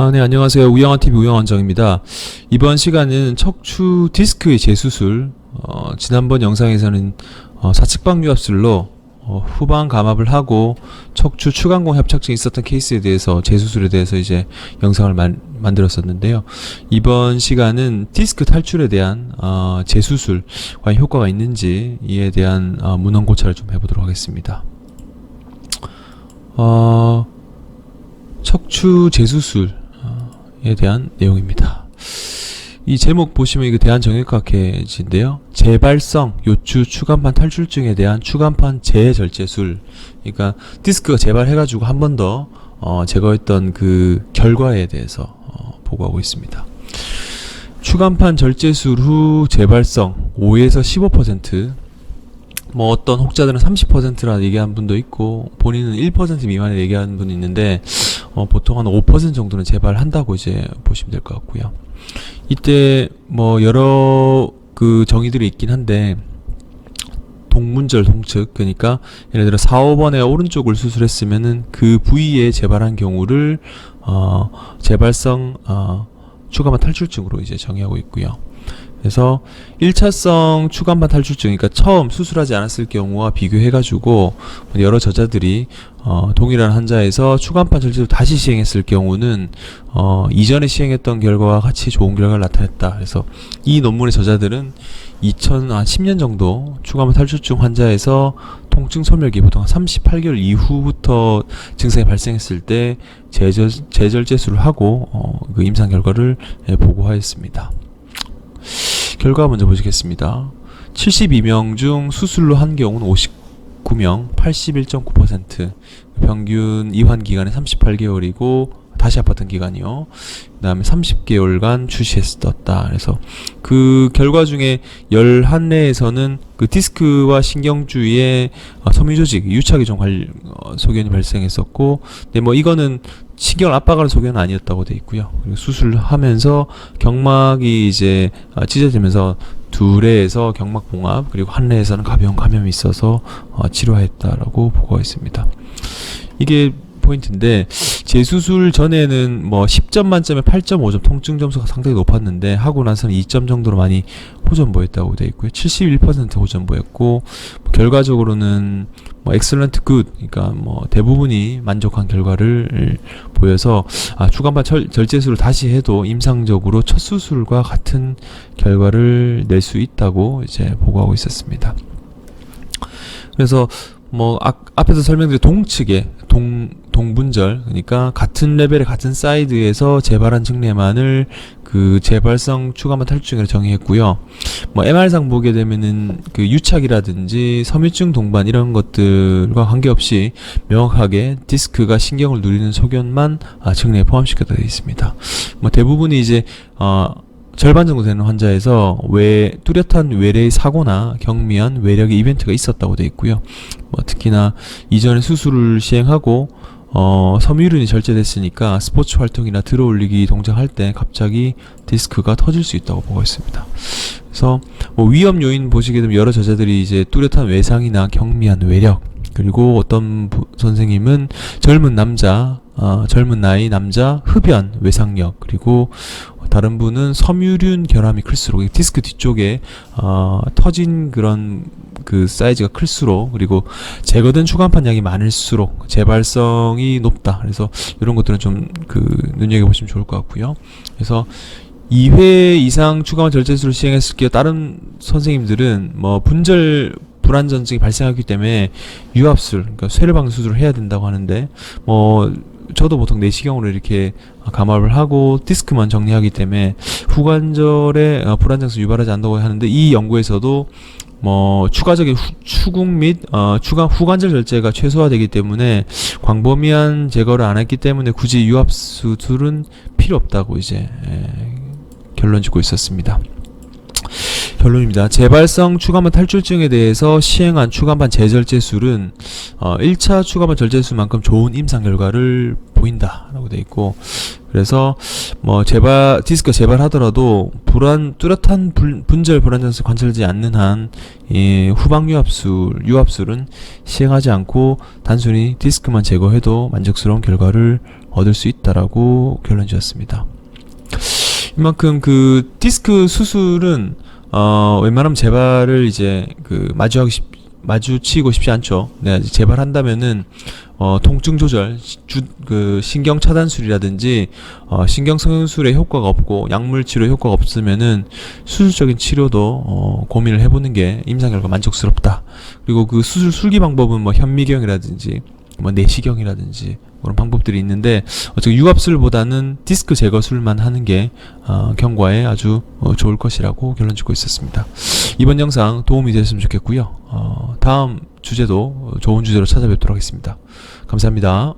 아, 네, 안녕하세요. 우영한 TV 우영원정입니다. 이번 시간은 척추 디스크의 재수술, 어, 지난번 영상에서는 어, 사측방 유압술로 어, 후방 감압을 하고 척추 추간공 협착증이 있었던 케이스에 대해서 재수술에 대해서 이제 영상을 만, 만들었었는데요. 이번 시간은 디스크 탈출에 대한 어, 재수술 과연 효과가 있는지 이에 대한 어, 문헌 고찰을 좀 해보도록 하겠습니다. 어, 척추 재수술 에 대한 내용입니다. 이 제목 보시면 이거 대한정형외과학회지인데요. 재발성 요추 추간판 탈출증에 대한 추간판 재절제술. 그러니까 디스크가 재발해가지고 한 번 더 어, 제거했던 그 결과에 대해서 어, 보고하고 있습니다. 추간판 절제술 후 재발성 5에서 15%. 뭐 어떤 혹자들은 30%라 얘기하는 분도 있고 본인은 1% 미만에 얘기하는 분이 있는데 어, 보통 한 5% 정도는 재발한다고 이제 보시면 될 것 같고요. 이때 뭐 여러 그 정의들이 있긴 한데 동문절 동측 그러니까 예를 들어 4, 5번에 오른쪽을 수술했으면은 그 부위에 재발한 경우를 어 재발성 어 추가만 탈출증으로 이제 정의하고 있고요. 그래서 1차성 추간판 탈출증, 그러니까 처음 수술하지 않았을 경우와 비교해가지고 여러 저자들이 어, 동일한 환자에서 추간판 절제를 다시 시행했을 경우는 어, 이전에 시행했던 결과와 같이 좋은 결과를 나타냈다. 그래서 이 논문의 저자들은 2010년 정도 추간판 탈출증 환자에서 통증 소멸기 보통 한 38개월 이후부터 증상이 발생했을 때 재절, 재절제술을 하고 어, 그 임상 결과를 예, 보고하였습니다. 결과 먼저 보시겠습니다. 72명 중 수술로 한 경우는 59명, 81.9%. 평균 이환 기간은 38개월이고 다시 아팠던 기간이요. 그 다음에 30개월간 주시했었다. 그래서 그 결과 중에 11내에서는 그 디스크와 신경주의 어, 섬유 조직 유착이 좀 관, 어, 소견이 발생했었고, 근데 뭐 이거는 신경 압박하는 소견은 아니었다고 돼 있고요. 수술하면서 경막이 이제 어, 찢어지면서 둘레에서 경막 봉합 그리고 한뇌에서는 가벼운 감염이 있어서 어, 치료했다라고 보고가 있습니다. 이게 포인트인데 재수술 전에는 뭐 10점 만점에 8.5점 통증 점수가 상당히 높았는데 하고 나서는 2점 정도로 많이 호전 보였다고 돼 있고요. 71% 호전 보였고 뭐 결과적으로는 뭐 엑셀런트 굿 그러니까 뭐 대부분이 만족한 결과를 보여서 아 추간판 절, 절제술을 다시 해도 임상적으로 첫 수술과 같은 결과를 낼 수 있다고 이제 보고하고 있었습니다. 그래서 뭐 앞, 앞에서 설명드린 동측에 동 동분절 그러니까 같은 레벨의 같은 사이드에서 재발한 증례만을 그 재발성 추가만 탈출증으로 정의했고요. 뭐 MR상 보게 되면은 그 유착이라든지 섬유증 동반 이런 것들과 관계없이 명확하게 디스크가 신경을 누리는 소견만 아, 증례에 포함시켰다 되어 있습니다. 뭐 대부분이 이제 어 절반 정도 되는 환자에서 외 뚜렷한 외래의 사고나 경미한 외력의 이벤트가 있었다고 되어 있고요. 뭐 특히나 이전에 수술을 시행하고 어, 섬유륜이 절제됐으니까 스포츠 활동이나 들어올리기 동작할 때 갑자기 디스크가 터질 수 있다고 보고 있습니다. 그래서 뭐 위험 요인 보시게 되면 여러 저자들이 이제 뚜렷한 외상이나 경미한 외력 그리고 어떤 부, 선생님은 젊은 남자, 어, 젊은 나이 남자 흡연 외상력 그리고 다른 분은 섬유륜 결함이 클수록 이 디스크 뒤쪽에 어, 터진 그런 그 사이즈가 클수록 그리고 제거된 추간판 양이 많을수록 재발성이 높다. 그래서 이런 것들은 좀 그 눈여겨 보시면 좋을 것 같고요. 그래서 2회 이상 추가만 절제술을 시행했을 경우 다른 선생님들은 뭐 분절 불안전증이 발생하기 때문에 유압술, 그러니까 쇠를 수술을 해야 된다고 하는데 뭐 저도 보통 내시경으로 이렇게 감압을 하고 디스크만 정리하기 때문에 후관절에 어, 불안정성 유발하지 않는다고 하는데 이 연구에서도 뭐 추가적인 후, 추궁 및 어, 추가 후관절 절제가 최소화되기 때문에 광범위한 제거를 안 했기 때문에 굳이 유압 수술은 필요 없다고 이제 에, 결론 짓고 있었습니다. 결론입니다. 재발성 추간판 탈출증에 대해서 시행한 추간판 재절제술은 어, 1차 추간판 절제술만큼 좋은 임상 결과를 보인다라고 돼 있고 그래서 뭐 재발 디스크 재발하더라도 불안 뚜렷한 불, 분절 불안정성 관찰되지 않는 한 이 후방 유압술 유압술은 시행하지 않고 단순히 디스크만 제거해도 만족스러운 결과를 얻을 수 있다라고 결론 지었습니다. 이만큼 그 디스크 수술은 어 웬만하면 재발을 이제 그 마주하기 쉽 마주치고 싶지 않죠. 네, 재발한다면은 어 통증 조절, 주, 그 신경 차단술이라든지 어 신경 성형술에 효과가 없고 약물 치료 효과가 없으면은 수술적인 치료도 어 고민을 해보는 게 임상 결과 만족스럽다. 그리고 그 수술 술기 방법은 뭐 현미경이라든지 뭐 내시경이라든지 그런 방법들이 있는데 어차피 유압술보다는 디스크 제거술만 하는 게 어, 경과에 아주 어, 좋을 것이라고 결론 짓고 있었습니다. 이번 영상 도움이 됐으면 좋겠고요. 어, 다음 주제도 좋은 주제로 찾아뵙도록 하겠습니다. 감사합니다.